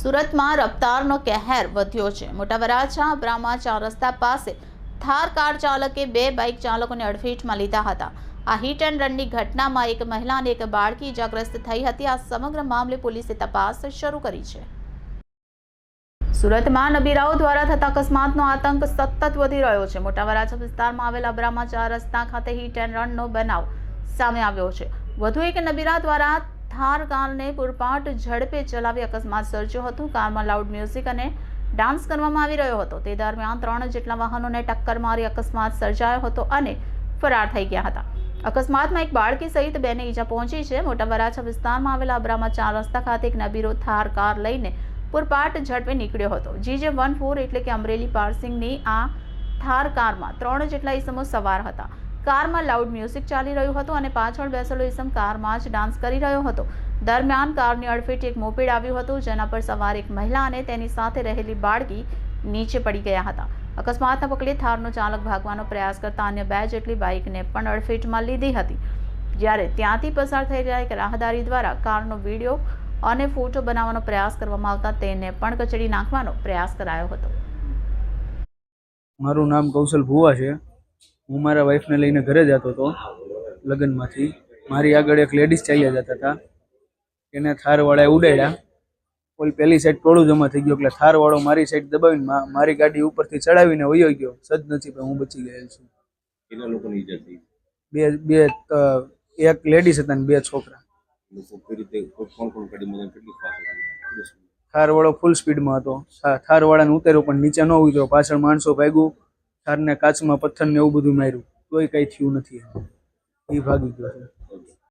સુરતમાં રફતારનો કહેર વધ્યો છે. મોટા બ્રામા ચાર રસ્તા પાસે થાર કાર ચાલકે બે બાઇક ચાલકોને અડફેટમાં લીધા હતા. આ હિટ એન્ડ રનની ઘટનામાં એક મહિલા અને એક બાળકી ઇજાગ્રસ્ત થઈ હતી. આ સમગ્ર મામલે પોલીસે તપાસ શરૂ કરી છે. સુરતમાં નબીરાઓ દ્વારા થતા અકસ્માતનો આતંક સતત વધી રહ્યો છે. મોટા વરાછા વિસ્તારમાં આવેલા બ્રાહ્મા ચાર રસ્તા ખાતે હિટ એન્ડ રનનો બનાવ સામે આવ્યો છે. વધુ એક નબીરા દ્વારા થાર કારને પૂરપાટ ઝડપે ચલાવી અકસ્માત સર્જ્યો હતો. કારમાં લાઉડ મ્યુઝિક અને ડાન્સ કરવામાં આવી રહ્યો હતો. તે દરમિયાન ત્રણ જેટલા વાહનોને ટક્કર મારી અકસ્માત સર્જાયો હતો અને ફરાર થઈ ગયા હતા. અકસ્માતમાં એક બાળકી સહિત બેને ઈજા પહોંચી છે. મોટા વરાછા વિસ્તારમાં આવેલા અબ્રામા ચાર રસ્તા ખાતે એક નબીરો થાર કાર લઈને પૂરપાટ ઝડપે નીકળ્યો હતો. જીજે વન ફોર એટલે કે અમરેલી પાર્સિંગની આ થાર કારમાં ત્રણ જેટલા ઈસમો સવાર હતા. કારમાં લાઉડ મ્યુઝિક ચાલી રહ્યું હતું અને પાછળ બેસેલો ઇસમ કારમાં જ ડાન્સ કરી રહ્યો હતો. દરમિયાન કારની અડફેટ એક મોપેડ આવ્યું હતું, જેના પર સવાર એક મહિલા અને તેની સાથે રહેલી બાળકી નીચે પડી ગયા હતા. અકસ્માતના પગલે થારનો ચાલક ભાગવાનો પ્રયાસ કરતા અન્ય બે જેટલી બાઇકને પણ અડફેટમાં લીધી હતી. જ્યારે ત્યાંથી પસાર થઈ રહ્યા એક રાહદારી દ્વારા કારનો વીડિયો અને ફોટો બનાવવાનો પ્રયાસ કરવામાં આવતા તેને પણ કચડી નાખવાનો પ્રયાસ કરાયો હતો. મારું નામ કૌશલ ભુવા છે. હું મારા વાઈફને લઈને ઘરે જતો હતો લગ્નમાંથી. મારી આગળ એક લેડીઝ ચાલ્યા જતા હતા. એને થારવાળાએ ઉડાડ્યા. કોઈ પેલી સાઈડ ટોળું જમા થઈ ગયો. એટલે થારવાળો મારી સાઈડ દબાવીને મારી ગાડી ઉપરથી ચડાવીને વયો ગયો. સદનસીબે હું બચી ગયેલ છું. કેટલા લોકોની ઈજા થઈ? બે બે એક લેડીઝ હતા ને બે છોકરા. થારવાળો ફૂલ સ્પીડમાં હતો. થારવાળાને ઉતાર્યો પણ નીચે ન ઉતર્યો. પાછળ માણસો ભાગ્યું. થારને કાચમાં પથ્થર ને એવું બધું માર્યું તોય કઈ થયું નથી એ ભાગી ગયો